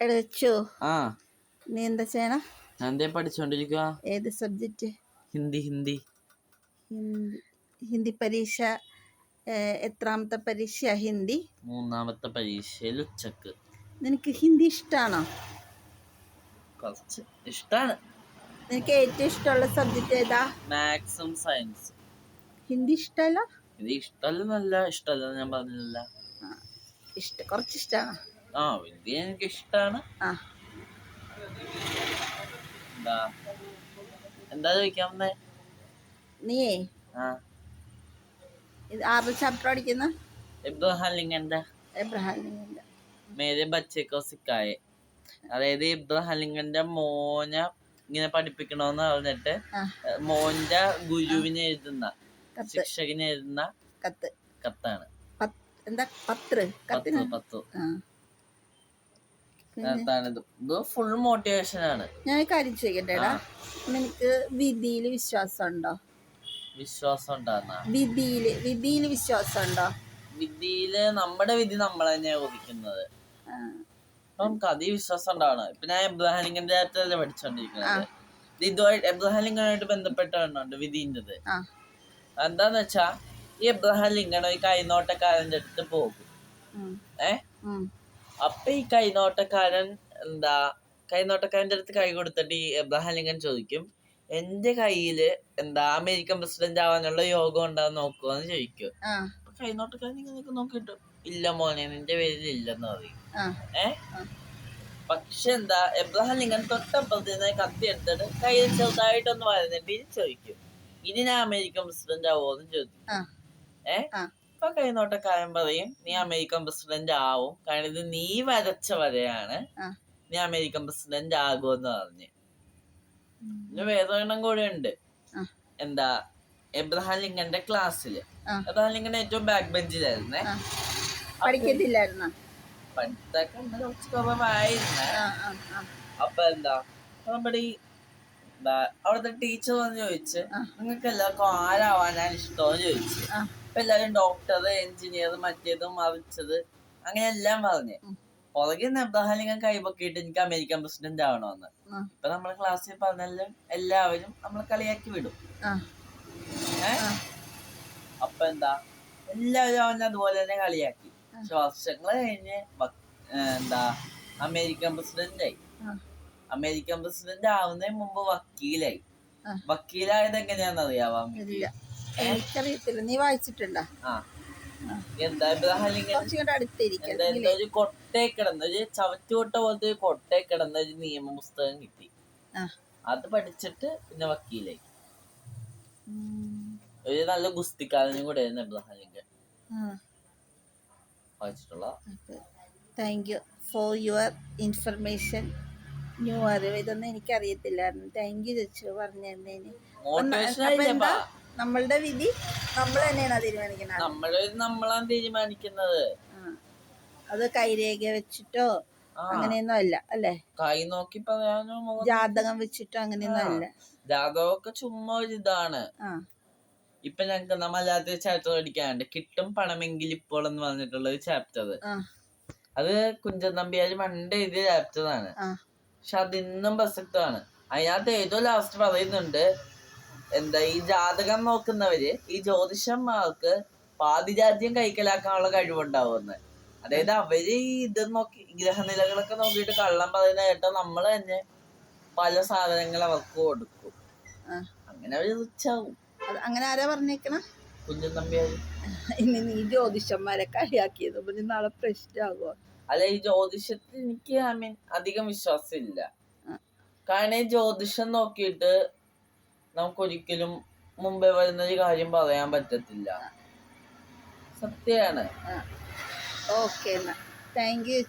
എടാ വെച്ചോ ആ. നീ എന്താ ചെയ്യണം? ഞാൻ എന്തേ പഠിച്ചോണ്ടിരിക്കുക ഏത് സബ്ജക്റ്റ്? ഹിന്ദി ഹിന്ദി. ഹിന്ദി. ഹിന്ദി പരീക്ഷ എത്രാമത്തെ പരീക്ഷ ഹിന്ദി? മൂന്നാമത്തെ പരീക്ഷയിൽ ഉച്ചയ്ക്ക്. നിനക്ക് ഹിന്ദി ഇഷ്ടാണോ? കുറച്ച് ഇഷ്ടാണ്. നിനക്ക് ഏറ്റവും ഇഷ്ടമുള്ള സബ്ജക്റ്റ് ഏതാ? മാത്സും സയൻസും. ഹിന്ദി ഇഷ്ടമല്ല? ഇത് നല്ല ഇഷ്ടമല്ല ഞാൻ പറഞ്ഞില്ല ഇഷ്ട കുറച്ച് ഇഷ്ടമാണോ ആ ഹിന്ദി എനിക്ക് ഇഷ്ടാണ് എന്താ? എന്താ ചോദിക്കാൻ വന്നേ? നീയേ? ഇത് ആറ് ചാപ്റ്റർ അടിക്കുന്ന ഇബ്രാഹിം ലിംഗന്റെ എബ്രഹാം ലിംഗന്റെ മേരെ ബച്ചേക്കോ സിക്കായെ. അതായത് ഇബ്രാഹിം ലിംഗന്റെ മോനെ ഇങ്ങനെ പഠിപ്പിക്കണോന്ന് പറഞ്ഞിട്ട് മോന്റെ ഗുരുവിനെ എഴുതുന്ന ശിക്ഷകനെ എഴുതുന്ന കത്ത്. കത്താണ്. പത്ത്. എന്താ? പത്ര. കത്തിന്? പത്ത് ആ ഇത് ഫുൾ മോട്ടിവേഷൻ ആണ്. ഞാൻ ഒരു കാര്യം ചെയ്യണ്ടേടാ നിനക്ക് വിധിയിൽ വിശ്വാസം ഉണ്ടോ വിശ്വാസം ഉണ്ടാകുന്ന വിധിയിൽ വിധിയിൽ വിശ്വാസം ഉണ്ടോ വിധിയിൽ നമ്മുടെ വിധി നമ്മളെ തന്നെയാ കൊതിക്കുന്നത് നമുക്ക് അതീ വിശ്വാസം ഉണ്ടാവണം. ഇപ്പൊ ഞാൻ എബ്രഹാലിംഗിന്റെ അടുത്തല്ലേ പഠിച്ചോണ്ടിരിക്കുന്നത്. ഇത് ഇതുമായിട്ട് എബ്രഹാം ബന്ധപ്പെട്ട എണ്ണുണ്ട് വിധിന്റെത് എന്താന്ന് വെച്ചാ ഈ എബ്രഹാം ഈ ഒരു കൈനോട്ടക്കാരന്റെ അടുത്ത് പോകും. ഉം, ഏ? ഉം, അപ്പൊ ഈ കൈനോട്ടക്കാരൻ എന്താ കൈനോട്ടക്കാരന്റെ അടുത്ത് കൈ കൊടുത്തിട്ട് ഈ എബ്രഹാം ലിങ്കൻ ചോദിക്കും എന്റെ കയ്യിൽ എന്താ അമേരിക്കൻ പ്രസിഡന്റ് ആവാനുള്ള യോഗം ഉണ്ടാന്ന് നോക്കുവാന്ന് ചോദിക്കും. അപ്പൊ കൈനോട്ടക്കാരൻ ഇങ്ങനെ നോക്കിട്ടു ഇല്ല മോനെ നിന്റെ പേരിൽ ഇല്ലെന്ന് പറയും. ഏ? പക്ഷെ എന്താ എബ്രഹാം ലിങ്കൻ തൊട്ടപ്പുറത്ത് കത്തി എടുത്തിട്ട് കയ്യിൽ ചെറുതായിട്ടൊന്ന് വരഞ്ഞിട്ട് ഇനി ചോദിക്കും ഇനി ഞാൻ അമേരിക്കൻ പ്രസിഡന്റ് ആവുമെന്ന് ചോദിക്കും. ആ. കാര്യം കൈനോട്ടക്കാരൻ പറയും നീ അമേരിക്കൻ പ്രസിഡന്റ് ആവും. കാരണം ഇത് നീ വരച്ച വരെയാണ് നീ അമേരിക്കൻ പ്രസിഡന്റ് ആകുമെന്ന് പറഞ്ഞ്. പിന്നെ വേറൊരെണ്ണം കൂടെ ഉണ്ട്. എന്താ? എബ്രഹാം ലിങ്കന്റെ ക്ലാസ്സിൽ. എബ്രഹാം ലിങ്കൻ ഏറ്റവും ബാക്ക് ബെഞ്ചിലായിരുന്നേ പഠിക്കത്തില്ലായിരുന്നു? പഠിത്തൊക്കെ കുറച്ച് കുറവായിരുന്നേ. അപ്പൊ എന്താ? നമ്മുടെ ഈ അവിടുത്തെ ടീച്ചർ വന്ന് ചോദിച്ച്. നിങ്ങൾക്ക് എല്ലാവർക്കും ആരാവാനാണ് ഇഷ്ടമെന്ന് ചോദിച്ചു. ആ അപ്പൊ എല്ലാരും ഡോക്ടർ എഞ്ചിനീയർ മറ്റേത് മറിച്ചത് അങ്ങനെ എല്ലാം പറഞ്ഞു. പുറകെ നബ്ദാഹലിംഗം കൈപൊക്കിയിട്ട് എനിക്ക് അമേരിക്കൻ പ്രസിഡന്റ് ആവണമെന്ന്. ഇപ്പൊ നമ്മളെ ക്ലാസ്സിൽ പറഞ്ഞെല്ലാം എല്ലാവരും നമ്മളെ കളിയാക്കി വിടും. അപ്പൊ എന്താ? എല്ലാവരും അവനെ അതുപോലെ തന്നെ കളിയാക്കി. പക്ഷെ വർഷങ്ങൾ കഴിഞ്ഞ് എന്താ അമേരിക്കൻ പ്രസിഡന്റ് ആയി. അമേരിക്കൻ പ്രസിഡന്റ് ആവുന്നതിന് മുമ്പ് വക്കീലായി. വക്കീലായത് എങ്ങനെയാണെന്ന് അറിയാവാം? എനിക്കറിയത്തില്ല. നീ വായിച്ചിട്ടുണ്ടോ? ഒരു കൊട്ടേ കിടന്ന ഒരു ചവറ്റുകൊട്ട പോലത്തെ ഒരു കൊട്ടേ കിടന്ന ഒരു നിയമ പുസ്തകം കിട്ടി അത് പഠിച്ചിട്ട് പിന്നെ വക്കീലേക്ക്. ഒരു നല്ല ഗുസ്തിക്കാരനും കൂടെ ആയിരുന്നു വായിച്ചിട്ടുള്ള. Thank you for your information new അറിവ് ഇതൊന്നും എനിക്കറിയത്തില്ലായിരുന്നു. താങ്ക് യു ചോദിച്ചു പറഞ്ഞു തന്നതിന് നമ്മളുടെ വിധി നമ്മൾ തന്നെയാണ് തീരുമാനിക്കുന്നത്. നമ്മൾ നമ്മളാണ് തീരുമാനിക്കുന്നത്. അത് കൈരേഖ വെച്ചിട്ടോ അങ്ങനെയൊന്നും അല്ല അല്ലേ? കൈ നോക്കി പറയാനോ ജാതകം വെച്ചിട്ടോ അങ്ങനെയൊന്നും അല്ല. ജാതകമൊക്കെ ചുമ്മാ ഒരു ഇതാണ്. ഇപ്പൊ ഞങ്ങക്ക് നമ്മളല്ലാത്ത ചാപ്റ്റർ പഠിക്കാനുണ്ട്. കിട്ടും പണമെങ്കിൽ ഇപ്പോൾ എന്ന് പറഞ്ഞിട്ടുള്ള ഒരു ചാപ്റ്റർ അത്. കുഞ്ചൻ നമ്പിയാര് പണ്ട് എഴുതിയ ചാപ്റ്റർ ആണ്. പക്ഷെ അത് ഇന്നും പ്രസക്തമാണ്. അതിനകത്ത് ഏതോ ലാസ്റ്റ് പറയുന്നുണ്ട്. എന്താ ഈ ജാതകം നോക്കുന്നവര് ഈ ജ്യോതിഷന്മാർക്ക് പാതിരാജ്യം കൈക്കലാക്കാനുള്ള കഴിവുണ്ടാവുമെന്ന്. അതായത് അവർ ഈ ഇത് നോക്കി ഗ്രഹനിലകളൊക്കെ നോക്കിയിട്ട് കള്ളം പറയുന്ന കേട്ടാൽ നമ്മൾ തന്നെ പല സാധനങ്ങൾ അവർക്ക് കൊടുക്കും. അങ്ങനെ അവർ റിച്ചാവും അങ്ങനെ ആരാ പറഞ്ഞേക്കണ? കുഞ്ഞൻ തമ്പിയായി ഇനി നീ ജ്യോതിഷന്മാരെ കളിയാക്കിയത് നാളെ പ്രശ്നമാകുമോ അല്ല ഈ ജ്യോതിഷത്തിൽ എനിക്ക് ഐ മീൻ അധികം വിശ്വാസമില്ല. ഇല്ല കാരണം ഈ ജ്യോതിഷം നോക്കിയിട്ട് നമുക്കൊരിക്കലും മുമ്പേ വരുന്ന ഒരു കാര്യം പറയാൻ പറ്റത്തില്ല. സത്യാണ്. ഓക്കെ എന്നാ. Thank you